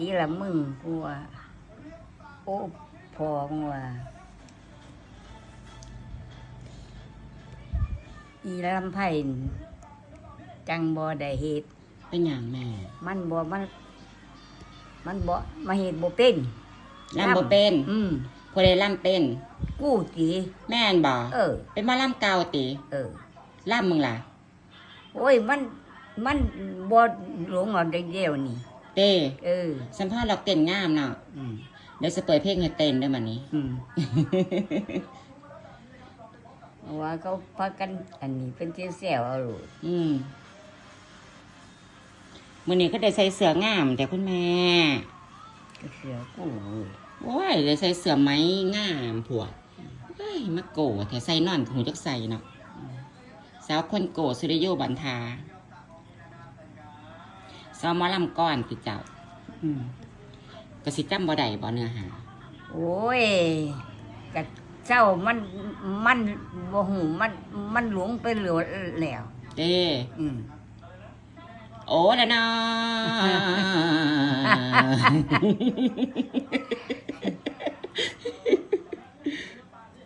อีละมึงกูว่าโอ้พอมึงว่าอีลำไผ่จังบ่ได้เฮ็ดเป็นอย่างแม่ มันบ่มัน มันบ่มาเฮ็ดบ่เป็นล่ำบ่เป็น อืมผู้ใดล่ำเป็น กูจีแม่นบ่เออ เป็นหมาล่ำเก่าติเออล่ำมึงล่ะ โอ้ยมันมันบ่หลงเอาได้เดียวนี่ เต้เออ สัมภาษณ์เราเต้นงามเนาะอืมเดี๋ยวจะเปิดเพลงให้เต้นได้อมันนี้ อืมว่าเขาพากันอันนี้เป็นเจ้าแซวเอาลูกอืมมื้อนี้ก็ได้ใส่เสื้องามแต่คุณแม่ก็เสือกูเว้ยโอ้ยได้ใส่เสื้อไหมงามผัวเฮ้ยมาโกแต่ใส่นอนของหูจักใส่เนาะสาวคนโกสุริโยบันทา สาหมอลำก้อนติเจ้าอืมกสิจำบ่ได้บ่เนื้อหา โอ้ยกะเจ้ามันมันบ่หูมันมันหลวงไปเหลือแล้วเด้อืมโอ้ละนอ